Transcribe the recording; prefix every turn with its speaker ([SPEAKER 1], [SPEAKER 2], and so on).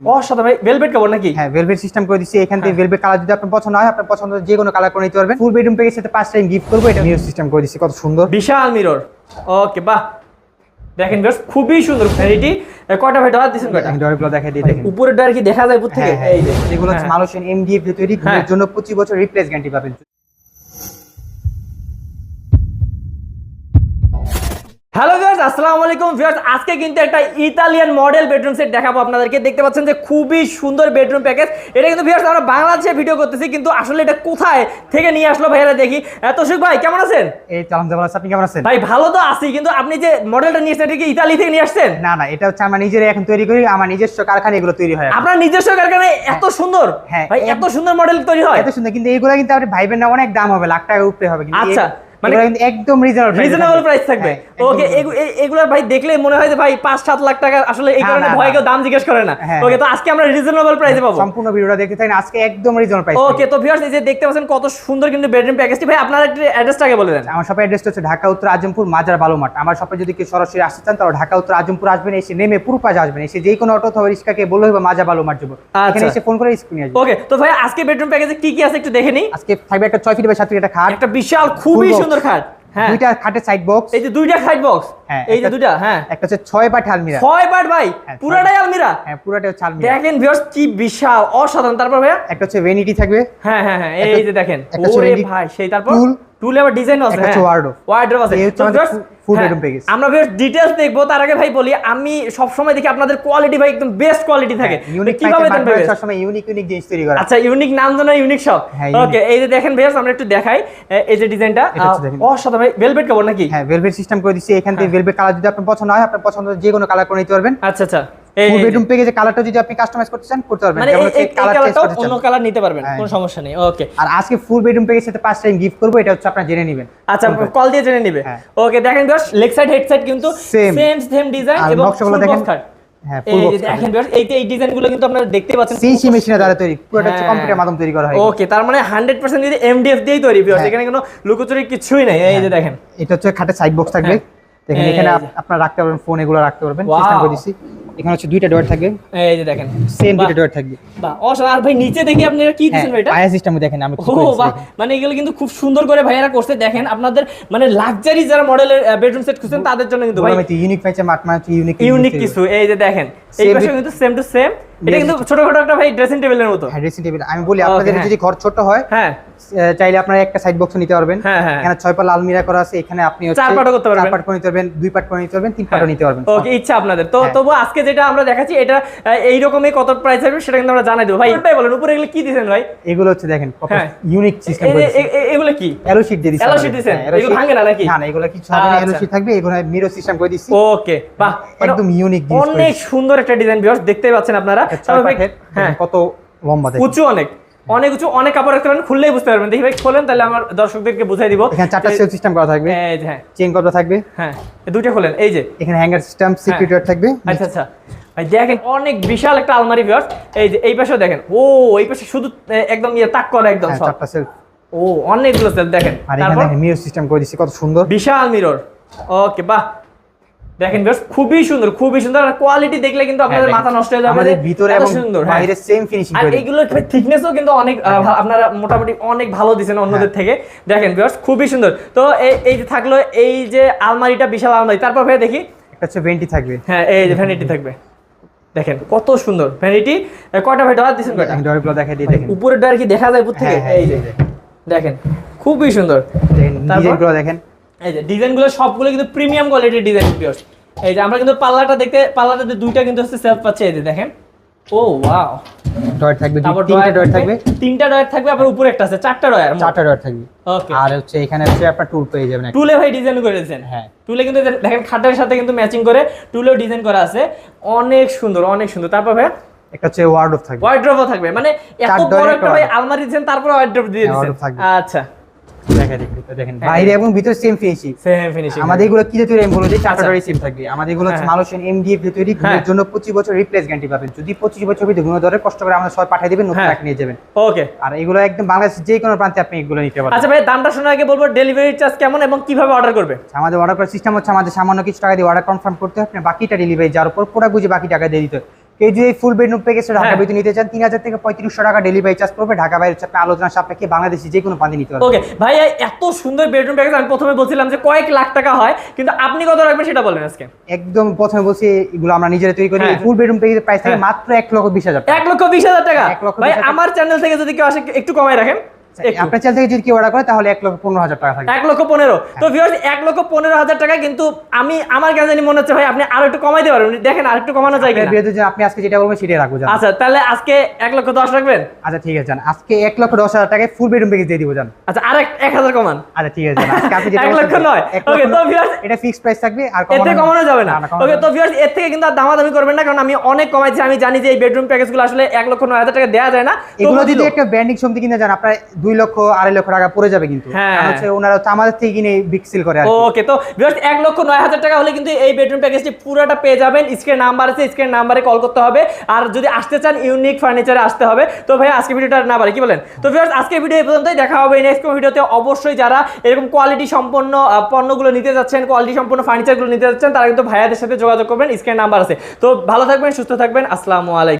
[SPEAKER 1] অসাধারণ। ভেলভেট কাপড় নাকি?
[SPEAKER 2] হ্যাঁ ভেলভেট সিস্টেম করে দিচ্ছি। এখান থেকে
[SPEAKER 1] হ্যাঁ।
[SPEAKER 2] ভেলভেট কালার যদি আপনার পছন্দ হয় আপনার পছন্দ যে কোনো কালার করে নিতে পারবেন। ফুল বেডরুম প্যাকেজ সাথে পাঁচ টাইম গিফট করব এটা সিস্টেম করে দিচ্ছি কত সুন্দর।
[SPEAKER 1] বিশাল মিরর ওকে বাহ। দেখেন বেশ খুবই সুন্দর ভ্যানিটি কয়টা ভাই ডলার দিচ্ছেন কয়টা?
[SPEAKER 2] ডরগুলো দেখে দিয়ে দেখেন।
[SPEAKER 1] উপরের ডয়ার কি দেখা যায় উপর থেকে
[SPEAKER 2] হ্যাঁ, হ্যাঁ,
[SPEAKER 1] এই
[SPEAKER 2] এগুলো হচ্ছে
[SPEAKER 1] হ্যাঁ।
[SPEAKER 2] মালয়েশিয়ান এমডিএফ তৈরি
[SPEAKER 1] হ্যাঁ।
[SPEAKER 2] জন্য পঁচিশ বছর রিপ্লেস গ্যারান্টি পাবেন।
[SPEAKER 1] হ্যালো ভিউয়ার্স আসসালামু আলাইকুম। ভিউয়ার্স আজকে কিন্তু একটা ইতালিয়ান মডেল বেডরুম সেট দেখাবো আপনাদেরকে। দেখতে পাচ্ছেন যে খুবই সুন্দর বেডরুম প্যাকেজ। এটা কিন্তু ভিউয়ার্স আমরা বাংলাদেশে ভিডিও করতেছি কিন্তু আসলে এটা কোথায় থেকে নিয়ে আসলো ভাইয়ারা দেখি। এত সুখ ভাই কেমন আছেন?
[SPEAKER 2] এই চালান জামাল আছে, আপনি কেমন আছেন?
[SPEAKER 1] ভাই ভালো তো আছি কিন্তু আপনি যে মডেলটা নিয়ে এসেছেন এটা কি ইতালি থেকে নিয়ে আসছেন?
[SPEAKER 2] না না এটা হচ্ছে আমরা নিজেরাই এখন তৈরি করি আমার নিজস্ব কারখানা এগুলো তৈরি হয়।
[SPEAKER 1] আপনার নিজস্ব কারখানায় এত সুন্দর?
[SPEAKER 2] হ্যাঁ,
[SPEAKER 1] ভাই এত সুন্দর মডেল তৈরি হয়।
[SPEAKER 2] এত সুন্দর কিন্তু এইগুলো কিন্তু আপনি ভাইবেন না অনেক দাম হবে লাখ টাকার উপরে হবে কিন্তু
[SPEAKER 1] আচ্ছা, মানে
[SPEAKER 2] এগুলো একদম রিজনেবল
[SPEAKER 1] রিজনেবল প্রাইস থাকবে।
[SPEAKER 2] হ্যাঁ,
[SPEAKER 1] ওকে এগুলো ভাই দেখলে মনে হয় যে ভাই পাঁচ সাত লাখ টাকা আসলে এই কারণে ভয় কেউ দাম জিজ্ঞেস করে না।
[SPEAKER 2] হ্যাঁ,
[SPEAKER 1] ওকে তো আজকে আমরা রিজনেবল প্রাইসে পাবো।
[SPEAKER 2] সম্পূর্ণ ভিডিওটা দেখতে থাকেন আজকে একদম রিজনেবল প্রাইস
[SPEAKER 1] ওকে তো ভিউয়ার্স এই যে দেখতে পাচ্ছেন কত সুন্দর কিন্তু বেডরুম প্যাকেজটি ভাই আপনার একটু অ্যাড্রেসটাকে বলে দেন।
[SPEAKER 2] আমার শপের অ্যাড্রেসটা হচ্ছে ঢাকা উত্তর আজমপুর মাজার বালুমাঠ আমার শপে যদি কেউ সরাসরি আসতে চান তাহলে ঢাকা উত্তর আজমপুর আসবেন এসে নেমে পুরো পাশে আসবেন। এসে যে কোনো অটো অথবা রিক্সাকে বলে হবে মাজা বালুমাঠ যাব।
[SPEAKER 1] আচ্ছা।
[SPEAKER 2] এখানে এসে ফোন করে স্ক্রিনে আসবে।
[SPEAKER 1] ওকে তো ভাই আজকে বেডরুম প্যাকেজে কি কি আছে একটু দেখে নিই।
[SPEAKER 2] আজকে থাকবে একটা ছয় ফিট বাই সাত ফিট একটা খাট।
[SPEAKER 1] একটা বিশাল খুবই। সুন্দর খাট হ্যাঁ।
[SPEAKER 2] দুইটা খাটের সাইড বক্স
[SPEAKER 1] এই যে দুইটা সাইড বক্স
[SPEAKER 2] হ্যাঁ,
[SPEAKER 1] এই যে দুইটা হ্যাঁ।
[SPEAKER 2] একটা হচ্ছে ছয় পাট আলমিরা।
[SPEAKER 1] ছয় পাট ভাই
[SPEAKER 2] পুরোটাই ছয়
[SPEAKER 1] পুরাটাই আলমিরা।
[SPEAKER 2] হ্যাঁ পুরোটাই হচ্ছে আলমিরা।
[SPEAKER 1] দেখেন ভিউয়ার্স কি বিশাল অসাধারণ। তারপর ভাই
[SPEAKER 2] একটা হচ্ছে ভ্যানিটি থাকবে।
[SPEAKER 1] হ্যাঁ হ্যাঁ হ্যাঁ এই যে দেখেন। ওরে ভাই সেই তারপর? টুলে আবার ডিজাইন আছে। ওয়ার্ডরোব আছে।
[SPEAKER 2] full- full
[SPEAKER 1] হ্যাঁ। আমরা বেশ ডিটেইলস দেখব তার আগে ভাই বলি আমি সব সময় দেখি আপনাদের কোয়ালিটি ভাই একদম বেস্ট কোয়ালিটি থাকে। কীভাবে দেন ভাই
[SPEAKER 2] সবসময় ইউনিক ইউনিক জিনিস তৈরি করা।
[SPEAKER 1] আচ্ছা ইউনিক নাম জানা ইউনিক সব
[SPEAKER 2] হ্যাঁ,
[SPEAKER 1] ওকে এই যে দেখেন ভাইয়া আমরা একটু দেখাই। এই যে ডিজাইনটা। অসাধারণ ভাই ভেলভেট কাপড় নাকি?
[SPEAKER 2] হ্যাঁ ভেলভেট সিস্টেম করে দিচ্ছি। এখান থেকে ভেলভেট কালার যদি আপনার পছন্দ হয় আপনার পছন্দ যে কোনো কালার করে নিতে পারবেন।
[SPEAKER 1] আচ্ছা আচ্ছা।
[SPEAKER 2] ফুল বেডরুম পেজে কালারটা যদি আপনি কাস্টমাইজ করতে চান করতে পারবেন।
[SPEAKER 1] মানে এই- কালারটাও অন্য কালার নিতে পারবেন
[SPEAKER 2] হ্যাঁ।
[SPEAKER 1] কোনো সমস্যা নেই ওকে
[SPEAKER 2] আর আজকে ফুল বেডরুম সাথে পাঁচ টাইম গিফট করব এটা হচ্ছে আপনারা জেনে নেবেন।
[SPEAKER 1] আচ্ছা কল দিয়ে জেনে নিবে।
[SPEAKER 2] হ্যাঁ।
[SPEAKER 1] ওকে দেখেন বেশ লেগ সাইড হেড সাইড কিন্তু। সেম সেম ডিজাইন এবং
[SPEAKER 2] নকশাগুলো দেখেন। হ্যাঁ
[SPEAKER 1] এই এই ডিজাইনগুলো কিন্তু আপনারা দেখতে পাচ্ছেন
[SPEAKER 2] দ্বারা তৈরি পুরোটা হচ্ছে
[SPEAKER 1] হ্যাঁ।
[SPEAKER 2] কম্পিউটার মাধ্যমে তৈরি করা হয়
[SPEAKER 1] ওকে তার মানে 100% যদি এমডিএফ দিয়েই তৈরি ভিউয়ার্স
[SPEAKER 2] হ্যাঁ।
[SPEAKER 1] এখানে কোনো লুকোচুরি কিছুই নাই এই যে দেখেন।
[SPEAKER 2] এটা হচ্ছে খাটের সাইড বক্স থাকবে। দেখেন এখানে। আপনারা রাখতে পারবেন ফোন এগুলো রাখতে পারবেন সিস্টেম করে দিচ্ছি। এখানে হচ্ছে দুইটা ডট থাকবে।
[SPEAKER 1] এই যে দেখেন।
[SPEAKER 2] সেম দুইটা ডট থাকবে।
[SPEAKER 1] বাহ অসাধারণ। আর ভাই নিচে দেখি আপনি কি
[SPEAKER 2] হ্যাঁ
[SPEAKER 1] ভাই এটা?
[SPEAKER 2] আয়া সিস্টেম দেখেন আমি
[SPEAKER 1] ও বাহ। মানে এগুলো কিন্তু খুব সুন্দর করে ভাইয়ারা করতে দেখেন। আপনাদের মানে লাক্সারি যারা মডেলের বেডরুম সেট খুঁজছেন তাদের জন্য কিন্তু ভাই।
[SPEAKER 2] ইউনিক পাইছে মাত্র মানে ইউনিক
[SPEAKER 1] ইউনিক কিছু এই যে দেখেন। এই পাশে কিন্তু সেম টু সেম এটা কিন্তু ছোটখাটো একটা ভাই ড্রেসিং টেবিলের মতো।
[SPEAKER 2] হ্যাঁ ড্রেসিং টেবিল আমি বলি আপনাদের
[SPEAKER 1] হ্যাঁ।
[SPEAKER 2] যদি ঘর ছোট হয়
[SPEAKER 1] হ্যাঁ।
[SPEAKER 2] চাইলে আপনারা একটা সাইড বক্স নিতে পারবেন।
[SPEAKER 1] হ্যাঁ, হ্যাঁ।
[SPEAKER 2] এখানে ছয় পাল্লা আলমিরা করা আছে এখানে আপনি
[SPEAKER 1] চার পাটও করতে পারবেন।
[SPEAKER 2] চার পাট করে নিতে পারবেন দুই পাট করে নিতে পারবেন তিন পাটও নিতে পারবেন।
[SPEAKER 1] ওকে ইচ্ছা আপনাদের। তো। তবু আজকে যেটা আমরা দেখাচ্ছি এটা আহ, এইরকমই কত প্রাইস হবে সেটা কিন্তু আমরা জানাই দেবো। ভাই এটাই বলেন উপরে এগুলো কি দিয়েছেন ভাই?
[SPEAKER 2] এগুলো হচ্ছে দেখেন কত। ইউনিক সিস্টেম
[SPEAKER 1] এ-
[SPEAKER 2] করে
[SPEAKER 1] এ- এ- এ- এগুলো কি?
[SPEAKER 2] এলো শিট দিয়ে
[SPEAKER 1] sheet দিছেন? এগুলো ভাঙে না নাকি?
[SPEAKER 2] না না এগুলো কিছু হবে না এলো
[SPEAKER 1] আচ্ছা।
[SPEAKER 2] শিট থাকবে এগুলো মিরো সিস্টেম করে দিচ্ছি।
[SPEAKER 1] ওকে বাহ। মানে
[SPEAKER 2] একদম ইউনিক জিনিস
[SPEAKER 1] অনেক সুন্দর একটা ডিজাইন ভিউয়ার্স দেখতেই পাচ্ছেন আপনারা। হ্যাঁ
[SPEAKER 2] কত লম্বা
[SPEAKER 1] উঁচু অনেক অনেক উঁচু অনেক কাপড় রাখতে পারেন খুললেই বুঝতে পারবেন। দেখি ভাই খোলেন তাহলে আমার দর্শকদেরকে বুঝাই দিব।
[SPEAKER 2] এখানে চারটা সেল সিস্টেম করা থাকবে।
[SPEAKER 1] হ্যাঁ।
[SPEAKER 2] চেন করা থাকবে।
[SPEAKER 1] হ্যাঁ দুইটা খোলেন এই যে।
[SPEAKER 2] এখানে হ্যাঙ্গার সিস্টেম সিকিউরিটি থাকবে।
[SPEAKER 1] আচ্ছা আচ্ছা। ভাই দেখেন অনেক বিশাল একটা আলমারি ভিউয়ার্স এই যে এই পাশেও দেখেন ও এই পাশে শুধু একদম ইয়ে তাক করা একদম
[SPEAKER 2] হ্যাঁ, চারটা সেল
[SPEAKER 1] ও অনেকগুলো সেল দেখেন।
[SPEAKER 2] আর এখানে মিরর সিস্টেম করে দিচ্ছি কত সুন্দর।
[SPEAKER 1] বিশাল মিরর ওকে বাহ। দেখেন বেশ খুবই সুন্দর খুবই সুন্দর। আর কোয়ালিটি দেখলে কিন্তু আপনাদের
[SPEAKER 2] হ্যাঁ,
[SPEAKER 1] মাথা নষ্ট হয়ে যাবে।
[SPEAKER 2] আমাদের ভিতরে এবং
[SPEAKER 1] সুন্দর হ্যাঁ।
[SPEAKER 2] বাইরে সেম ফিনিশিং
[SPEAKER 1] আর। এইগুলোর থিকনেসও কিন্তু অনেক আপনারা মোটামুটি অনেক ভালো অন্যদের থেকে। দেখেন বিয়ার্স খুবই সুন্দর। তো এই এই যে থাকল এই যে আলমারিটা বিশাল আলমারি। তারপর ভাই দেখি।
[SPEAKER 2] একটা হচ্ছে ভেন্টি থাকবে।
[SPEAKER 1] হ্যাঁ এই যে ভ্যানিটি থাকবে। দেখেন কত সুন্দর। ভ্যানিটি কয়টা ভাই? ডলার দিচ্ছেন কয়টা?
[SPEAKER 2] দেখাই দিয়ে দেখেন।
[SPEAKER 1] উপরের ডয়ার কি দেখা যায় উপর থেকে
[SPEAKER 2] হ্যাঁ, হ্যাঁ,
[SPEAKER 1] এই যে। দেখেন খুবই সুন্দর।
[SPEAKER 2] দেখেন? দেখেন।
[SPEAKER 1] এই যে ডিজাইনগুলো সবগুলো কিন্তু প্রিমিয়াম কোয়ালিটির ডিজাইন ভিউয়ার্স এই যে আমরা কিন্তু পাল্লাটা দেখতে পাল্লাটাতে দুইটা কিন্তু হচ্ছে সেলফ পাচ্ছে এই যে দেখেন। ও ওয়াও
[SPEAKER 2] ডট থাকবে তিনটা
[SPEAKER 1] ডয়ার
[SPEAKER 2] ডট থাকবে।
[SPEAKER 1] তিনটা ডয়ার থাকবে আবার উপরে একটা আছে চারটা ডয়ার
[SPEAKER 2] চারটা ডট থাকবে।
[SPEAKER 1] ওকে
[SPEAKER 2] আর হচ্ছে এখানে হচ্ছে আপনার টুল পেয়ে যাবেন
[SPEAKER 1] টুলে ভাই ডিজাইন করে দিয়েছেন
[SPEAKER 2] হ্যাঁ
[SPEAKER 1] টুলে কিন্তু দেখেন খাটের সাথে কিন্তু ম্যাচিং করে টুলেও ডিজাইন করা আছে। অনেক সুন্দর অনেক সুন্দর। তারপর ভাই?
[SPEAKER 2] একটা হচ্ছে ওয়ার্ডরোব থাকবে।
[SPEAKER 1] ওয়ার্ড্রপও থাকবে। মানে এত বড় একটা ভাই আলমারি দিয়েছেন তারপর ওয়ার্ড্রপ দিয়ে
[SPEAKER 2] হ্যাঁ,
[SPEAKER 1] দিয়েছেন। আচ্ছা।
[SPEAKER 2] দেখেন
[SPEAKER 1] হ্যাঁ।
[SPEAKER 2] বাইরে এবং ভিতরে সেম ফিনিশিং
[SPEAKER 1] সেম ফিনিশিং
[SPEAKER 2] আমাদের এগুলো কি তৈরি আমি বলে দিই চারটা
[SPEAKER 1] আচ্ছা।
[SPEAKER 2] থাকবে আমাদের এগুলো হচ্ছে
[SPEAKER 1] হ্যাঁ।
[SPEAKER 2] মালয়েশিয়ান এমডিএফ দিয়ে তৈরি
[SPEAKER 1] হ্যাঁ।
[SPEAKER 2] এর জন্য 25 বছর রিপ্লেস গ্যারান্টি পাবেন যদি 25 বছর ভিতরে গুণ ধরে কষ্ট করে আমাদের সবাই পাঠিয়ে দিবেন নতুন
[SPEAKER 1] হ্যাঁ।
[SPEAKER 2] এক নিয়ে যাবেন
[SPEAKER 1] ওকে
[SPEAKER 2] আর এগুলো একদম বাংলাদেশের যে কোনো প্রান্তে আপনি এগুলো নিতে পারবেন
[SPEAKER 1] আচ্ছা ভাই দামটা শোনার আগে বলব ডেলিভারি চার্জ কেমন এবং কীভাবে অর্ডার করবে
[SPEAKER 2] আমাদের অর্ডার করার সিস্টেম হচ্ছে আমাদের সামান্য কিছু টাকা দিয়ে অর্ডার কনফার্ম করতে হবে আপনি বাকিটা ডেলিভারি যার উপর প্রোডাক্ট বুঝে বাকি টাকা দিয়ে দিতে হয় কেউ যদি ফুল বেডরুম প্যাকেজটা ঢাকা। ভিতরে নিতে চান তিন হাজার থেকে পঁয়ত্রিশশো টাকা ডেলিভারি চার্জ পড়বে ঢাকা বাইরে আপনি আলোচনা সাপেক্ষে বাংলাদেশি যে কোনো পানি নিতে পারবেন
[SPEAKER 1] ওকে ভাই এত সুন্দর বেডরুম প্যাকেজ আমি প্রথমে বলছিলাম যে কয়েক লাখ টাকা হয় কিন্তু আপনি কত রাখবেন সেটা বলেন আজকে
[SPEAKER 2] একদম প্রথমে বলছি এগুলো আমরা নিজেরা তৈরি করি। ফুল বেডরুম প্যাকেজের প্রাইস থাকে। মাত্র এক লক্ষ বিশ হাজার টাকা
[SPEAKER 1] এক লক্ষ বিশ হাজার টাকা ভাই আমার চ্যানেল থেকে যদি কেউ আসে একটু কমাই রাখেন।
[SPEAKER 2] আপনার চ্যানেল থেকে যদি কেউ অর্ডার করে তাহলে এক লক্ষ পনেরো হাজার টাকা
[SPEAKER 1] এক লক্ষ পনেরো। তো ভিউয়ার্স এক লক্ষ পনেরো হাজার টাকা কিন্তু আমি আমার জানি মনে হচ্ছে ভাই আপনি আরও একটু পারবেন। দেখেন আর একটু কমানো যায় কিনা।
[SPEAKER 2] আপনি আজকে যেটা বলবেন সেটাই রাখব
[SPEAKER 1] আচ্ছা তাহলে আজকে এক লক্ষ দশ রাখবেন?
[SPEAKER 2] আচ্ছা ঠিক আছে আজকে এক লক্ষ দশ হাজার টাকায় ফুল বেডরুম প্যাকেজ দিয়ে দিব জান।
[SPEAKER 1] আচ্ছা আর এক- হাজার কমান।
[SPEAKER 2] আচ্ছা ঠিক আছে আজকে আপনি যেটা
[SPEAKER 1] এক লক্ষ নয়।
[SPEAKER 2] লক্ষ
[SPEAKER 1] তো।
[SPEAKER 2] এটা ফিক্সড প্রাইস থাকবে আর
[SPEAKER 1] থেকে কমানো যাবে না। ওকে তো ভিউয়ার্স এর থেকে কিন্তু আর দামাদামি করবেন না কারণ আমি অনেক কমাইছি। আমি জানি যে এই বেডরুম প্যাকেজগুলো আসলে এক লক্ষ নয় হাজার টাকা দেওয়া যায় না।
[SPEAKER 2] এগুলো যদি একটা ব্র্যান্ডিং সমিতি কিনে আপনার দুই লক্ষ আড়াই লক্ষ টাকা পড়ে যাবে কিন্তু।
[SPEAKER 1] হ্যাঁ।
[SPEAKER 2] হচ্ছে ওনারা হচ্ছে আমাদের থেকে কিনে বিগ সেল করে
[SPEAKER 1] ওকে তো ভিউয়ার্স এক লক্ষ নয় হাজার টাকা হলে কিন্তু এই বেডরুম প্যাকেজটি পুরোটা পেয়ে যাবেন। স্ক্রিন নাম্বার আছে স্ক্রিন নাম্বারে কল করতে হবে। আর যদি আসতে চান ইউনিক ফার্নিচারে আসতে হবে। তো ভাই আজকে ভিডিওটা না পারে কি বলেন? তো ভিউয়ার্স আজকে ভিডিও এই পর্যন্তই। দেখা হবে নেক্সট কোন ভিডিওতে অবশ্যই যারা এরকম কোয়ালিটি সম্পন্ন পণ্যগুলো নিতে যাচ্ছেন কোয়ালিটি সম্পন্ন ফার্নিচারগুলো নিতে যাচ্ছেন তারা কিন্তু ভাইয়াদের সাথে যোগাযোগ করবেন। স্ক্রিন নাম্বার আছে। তো ভালো থাকবেন সুস্থ থাকবেন। আসসালামু আলাইকুম।